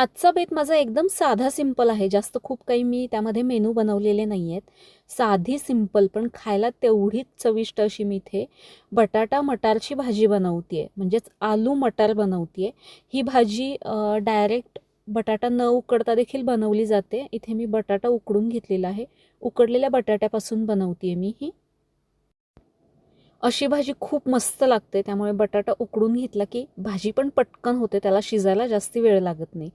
आजचा बेत माझा एकदम साधा सिंपल आहे. जास्त खूप काही मी त्यामध्ये मेनू बनवलेले नाही आहेत साधी सिंपल पण खायला तेवढीच चविष्ट अशी मी इथे बटाटा मटारची भाजी बनवते आहे म्हणजेच आलू मटार बनवते आहे ही भाजी डायरेक्ट बटाटा न उकडता देखील बनवली जाते. इथे मी बटाटा उकडून घेतलेला आहे. उकडलेल्या बटाट्यापासून बनवते आहे मी ही. अशी भाजी खूप मस्त लागते त्यामुळे बटाटा उकडून घेतला की भाजी पण पटकन होते त्याला शिजायला जास्त वेळ लागत नाही.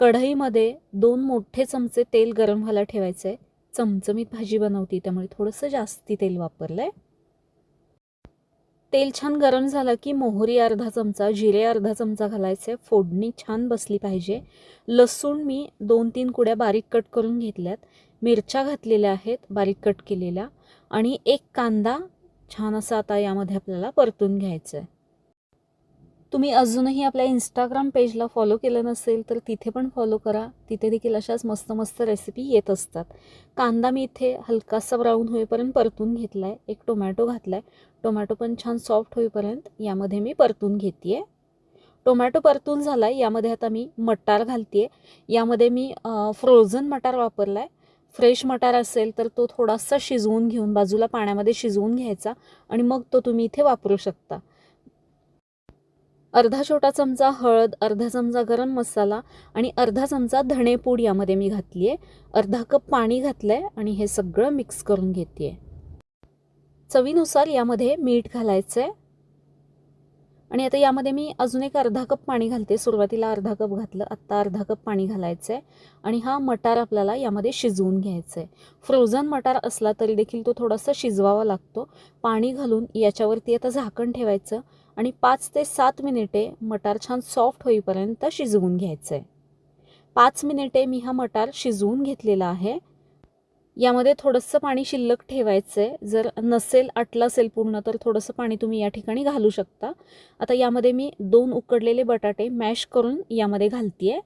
कढईमध्ये दोन मोठे चमचे तेल गरम व्हायला ठेवायचं आहे चमचमीत भाजी बनवती त्यामुळे थोडंसं जास्ती तेल वापरलं आहे तेल छान गरम झालं की मोहरी अर्धा चमचा जिरे अर्धा चमचा घालायचे. फोडणी छान बसली पाहिजे. लसूण मी दोन तीन कुड्या बारीक कट करून घेतल्यात. मिरच्या घातलेल्या आहेत बारीक कट केलेल्या. आणि एक कांदा छान असं आता यामध्ये आपल्याला परतून घ्यायचं आहे तुम्ही अजूनही आपल्या इंस्टाग्राम पेजला फॉलो केलं नसेल तर तिथे पण फॉलो करा. तिथे देखील अशाच मस्त मस्त रेसिपी येत असतात. कांदा मी इथे हलकासा ब्राऊन होईपर्यंत परतून घेतला आहे एक टोमॅटो घातला आहे टोमॅटो पण छान सॉफ्ट होईपर्यंत यामध्ये मी परतून घेते आहे टोमॅटो परतून झाला आहे यामध्ये आता मी मटार घालते आहे यामध्ये मी फ्रोझन मटार वापरला आहे फ्रेश मटार असेल तर तो थोडासा शिजवून घेऊन बाजूला पाण्यामध्ये शिजवून घ्यायचा आणि मग तो तुम्ही इथे वापरू शकता. अर्धा छोटा चमचा हळद अर्धा चमचा गरम मसाला आणि अर्धा चमचा धणेपूड यामध्ये मी घातली आहे अर्धा कप पाणी घातलं आहे आणि हे सगळं मिक्स करून घेते चवीनुसार यामध्ये मीठ घालायचं आहे आणि आता यामध्ये मी अजून एक अर्धा कप पाणी घालते. सुरुवातीला अर्धा कप घातलं आत्ता अर्धा कप पाणी घालायचं आहे आणि हा मटार आपल्याला यामध्ये शिजवून घ्यायचा आहे फ्रोझन मटार असला तरी देखील तो थोडासा शिजवावा लागतो. पाणी घालून याच्यावरती आता झाकण ठेवायचं आणि पाच ते सात मिनिटे मटार छान सॉफ्ट होईपर्यंत शिजवून घ्यायचं आहे पाच मिनिटे मी हा मटार शिजवून घेतलेला आहे. यामध्ये थोडंसं पाणी शिल्लक ठेवायचं आहे जर नसेल आटलं असेल पूर्ण तर थोडंसं पाणी तुम्ही या ठिकाणी घालू शकता. आता यामध्ये मी दोन उकडलेले बटाटे मॅश करून यामध्ये घालते आहे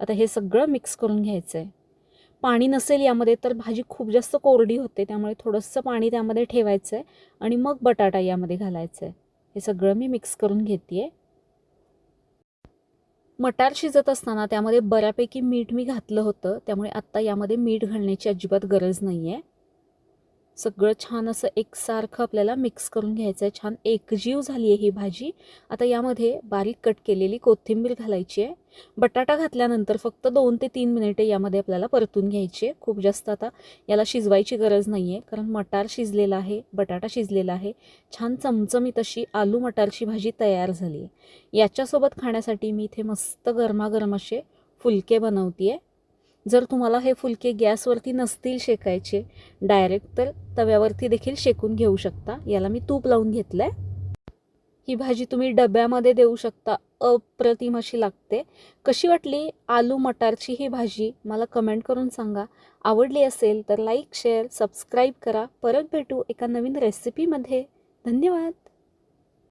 आता हे सगळं मिक्स करून घ्यायचं आहे पाणी नसेल यामध्ये तर भाजी खूप जास्त कोरडी होते त्यामुळे थोडंसं पाणी त्यामध्ये ठेवायचं आहे आणि मग बटाटा यामध्ये घालायचं आहे हे सगळं मी मिक्स करून घेते आहे मटार शिजत असताना त्यामध्ये बऱ्यापैकी मीठ मी घातलं होतं त्यामुळे आत्ता यामध्ये मीठ घालण्याची अजिबात गरज नाही आहे सगळं छान असं एकसारखं आपल्याला मिक्स करून घ्यायचं आहे छान एकजीव झाली आहे ही भाजी. आता यामध्ये बारीक कट केलेली कोथिंबीर घालायची आहे. बटाटा घातल्यानंतर फक्त दोन ते तीन मिनिटे यामध्ये आपल्याला परतून घ्यायची आहे. खूप जास्त आता याला शिजवायची गरज नाही आहे कारण मटार शिजलेला आहे बटाटा शिजलेला आहे. छान चमचमीत अशी आलू मटारची भाजी तयार झाली आहे. याच्यासोबत खाण्यासाठी मी इथे मस्त गरमागरम असे फुलके बनवते आहे जर तुम्हाला हे फुलके गॅसवरती नसतील शेकायचे डायरेक्ट तर तव्यावरती देखील शेकून घेऊ शकता. याला मी तूप लावून घेतलं आहे ही भाजी तुम्ही डब्यामध्ये देऊ शकता. अप्रतिम अशी लागते. कशी वाटली आलू मटारची ही भाजी? मला कमेंट करून सांगा. आवडली असेल तर लाईक शेअर सबस्क्राईब करा. परत भेटू एका नवीन रेसिपीमध्ये धन्यवाद!